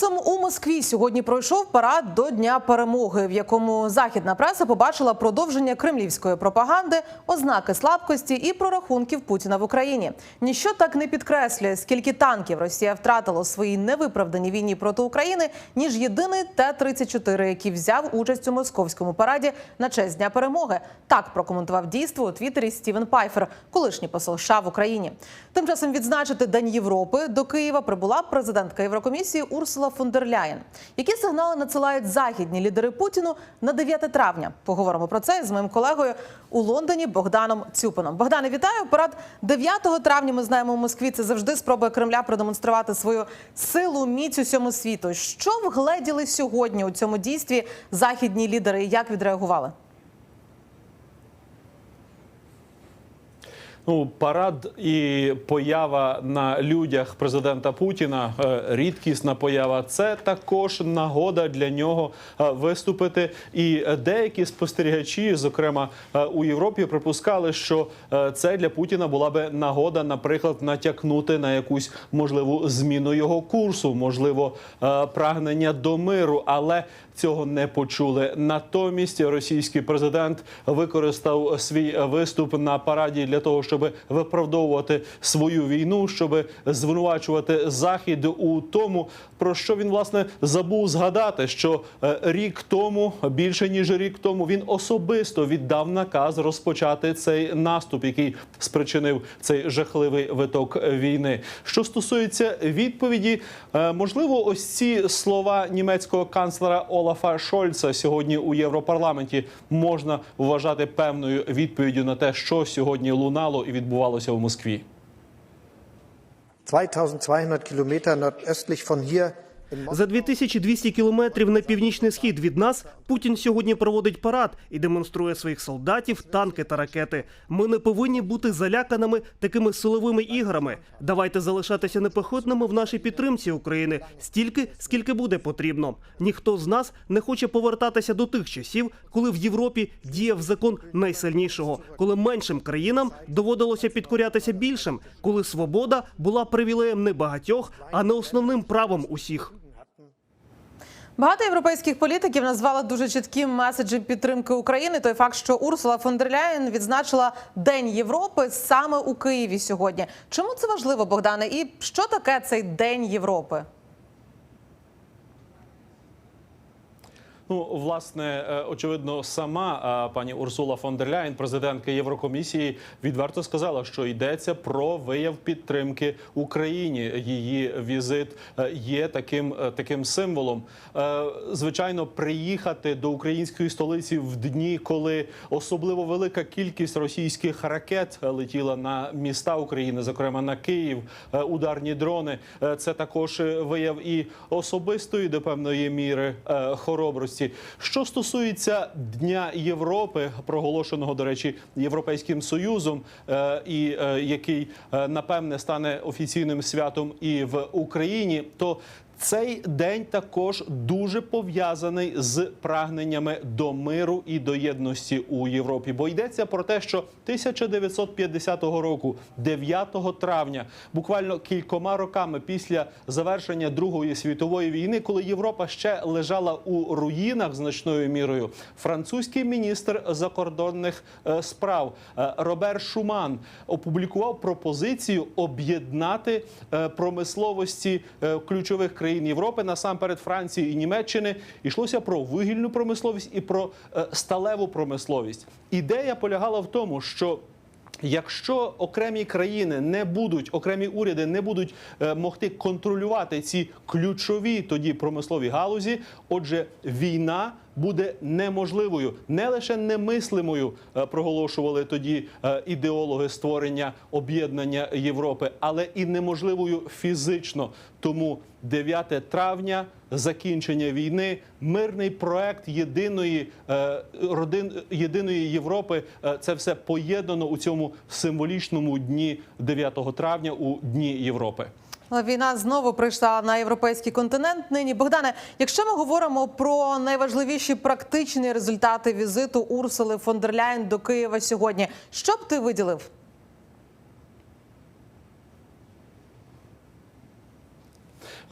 часом у Москві сьогодні пройшов парад до Дня перемоги, в якому західна преса побачила продовження кремлівської пропаганди, ознаки слабкості і прорахунків Путіна в Україні. Ніщо так не підкреслює, скільки танків Росія втратила у своїй невиправданій війні проти України, ніж єдиний Т-34, який взяв участь у московському параді на честь Дня перемоги. Так прокоментував дійство у Твіттері Стівен Пайфер, колишній посол США в Україні. Тим часом відзначити День Європи до Києва прибула президентка Єврокомісії Урсула фон дер Ляєн. Які сигнали надсилають західні лідери Путіну на 9 травня? Поговоримо про це з моїм колегою у Лондоні Богданом Цюпином. Богдане, вітаю. Парад 9 травня. Ми знаємо у Москві. Це завжди спроба Кремля продемонструвати свою силу, міць усьому світу. Що вгледіли сьогодні у цьому дійстві західні лідери? Як відреагували? Ну, парад і поява на людях президента Путіна, е, рідкісна поява. Це також нагода для нього е, виступити. І деякі спостерігачі, зокрема е, у Європі, припускали, що це для Путіна була би нагода, наприклад, натякнути на якусь можливу зміну його курсу, можливо, прагнення до миру, але цього не почули. Натомість російський президент використав свій виступ на параді для того, щоб виправдовувати свою війну, щоб звинувачувати захід у тому, про що він власне забув згадати, що е, рік тому, більше ніж рік тому, він особисто віддав наказ розпочати цей наступ, який спричинив цей жахливий виток війни. Що стосується відповіді, е, можливо, ось ці слова німецького канцлера Олафа Шольца сьогодні у Європарламенті можна вважати певною відповіддю на те, що сьогодні лунало і відбувалося в Москві. 2200 Kilometer nordöstlich von hier. За 2200 кілометрів на північний схід від нас Путін сьогодні проводить парад і демонструє своїх солдатів, танки та ракети. Ми не повинні бути заляканими такими силовими іграми. Давайте залишатися непохитними в нашій підтримці України стільки, скільки буде потрібно. Ніхто з нас не хоче повертатися до тих часів, коли в Європі діяв закон найсильнішого, коли меншим країнам доводилося підкорятися більшим, коли свобода була привілеєм не багатьох, а не основним правом усіх. Багато європейських політиків назвали дуже чітким меседжем підтримки України. Той факт, що Урсула фон дер Ляєн відзначила День Європи саме у Києві сьогодні. Чому це важливо, Богдане? І що таке цей День Європи? Ну, власне, е, очевидно, сама е, пані Урсула фон дер Ляєн, президентка Єврокомісії, відверто сказала, що йдеться про вияв підтримки Україні. Її візит е, є таким, таким символом. Звичайно, приїхати до української столиці в дні, коли особливо велика кількість російських ракет летіла на міста України, зокрема на Київ, ударні дрони. Це також вияв і особистої до певної міри е, хоробрості. Що стосується Дня Європи, проголошеного до речі Європейським Союзом, е, і е, який е, напевне стане офіційним святом і в Україні, то цей день також дуже пов'язаний з прагненнями до миру і до єдності у Європі. Бо йдеться про те, що 1950 року, 9 травня, буквально кількома роками після завершення Другої світової війни, коли Європа ще лежала у руїнах значною мірою, французький міністр закордонних е, справ е, Робер Шуман опублікував пропозицію об'єднати е, промисловості ключових країн Європи, насамперед Франції і Німеччини. Йшлося про вугільну промисловість і про е, сталеву промисловість. Ідея полягала в тому, що Якщо окремі країни не будуть, окремі уряди не будуть е, могти контролювати ці ключові тоді промислові галузі, отже, війна буде неможливою, не лише немислимою, е, проголошували тоді е, ідеологи створення об'єднання Європи, але і неможливою фізично. Тому 9 травня, закінчення війни, мирний проект єдиної е, родин єдиної Європи. Це все поєднано у цьому символічному дні 9 травня у дні Європи. Але Війна знову прийшла на європейський континент. Нині Богдане, якщо ми говоримо про найважливіші практичні результати візиту Урсули фон дер Ляєн до Києва сьогодні, що б ти виділив?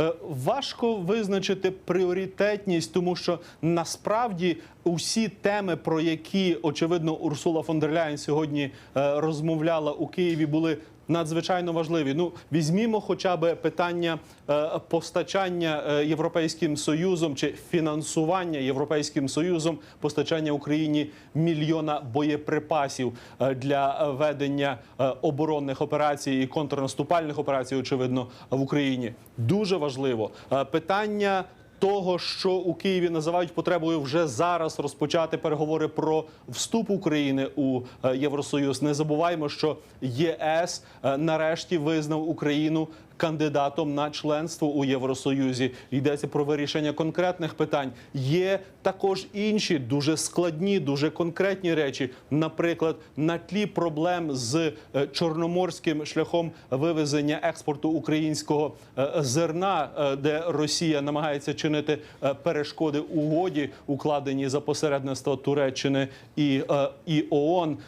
Е, Важко визначити пріоритетність, тому що насправді усі теми, про які очевидно Урсула фон дер Ляєн сьогодні е, розмовляла у Києві, були. Надзвичайно важливі. Ну візьмімо, хоча б питання е, постачання е, європейським союзом чи фінансування європейським союзом постачання Україні мільйона боєприпасів е, для ведення оборонних операцій і контрнаступальних операцій, очевидно, в Україні. Дуже важливо питання того, що у Києві називають потребою вже зараз розпочати переговори про вступ України у е, Євросоюз. Не забуваємо, що ЄС е, нарешті визнав Україну кандидатом на членство у Євросоюзі. Йдеться про вирішення конкретних питань. Є також інші дуже складні, дуже конкретні речі. Наприклад, на тлі проблем з е, чорноморським шляхом вивезення експорту українського е, зерна, е, де Росія намагається чинити перешкоди угоді, укладені за посередництва Туреччини і, і ООН.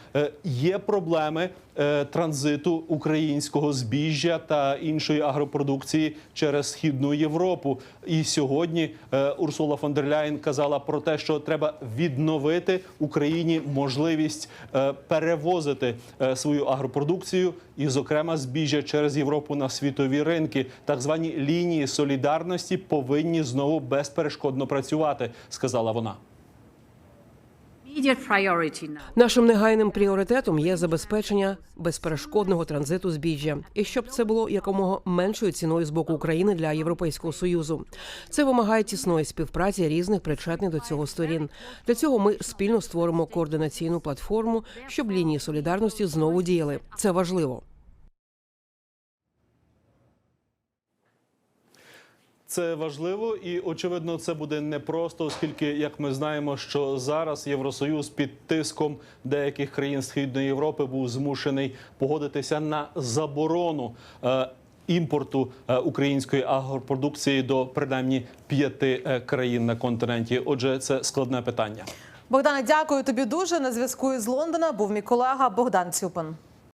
Є проблеми транзиту українського збіжжя та іншої агропродукції через східну Європу. І сьогодні е, Урсула фон дер Ляєн казала про те, що треба відновити Україні можливість е, перевозити е, свою агропродукцію і, зокрема, збіжжя через Європу на світові ринки. Так звані лінії солідарності повинні знову безперешкодно працювати, сказала вона. Нашим негайним пріоритетом є забезпечення безперешкодного транзиту збіжжя, і щоб це було якомога меншою ціною з боку України для Європейського союзу. Це вимагає тісної співпраці різних причетних до цього сторін. Для цього ми спільно створимо координаційну платформу, щоб лінії солідарності знову діяли. Це важливо. Це важливо і очевидно, це буде непросто, оскільки, як ми знаємо, що зараз Євросоюз під тиском деяких країн Східної Європи був змушений погодитися на заборону. е, Імпорту е, української агропродукції до принаймні п'яти е, країн на континенті. Отже, це складне питання. Богдане, дякую тобі дуже. На зв'язку із Лондона був мій колега Богдан Цюпин.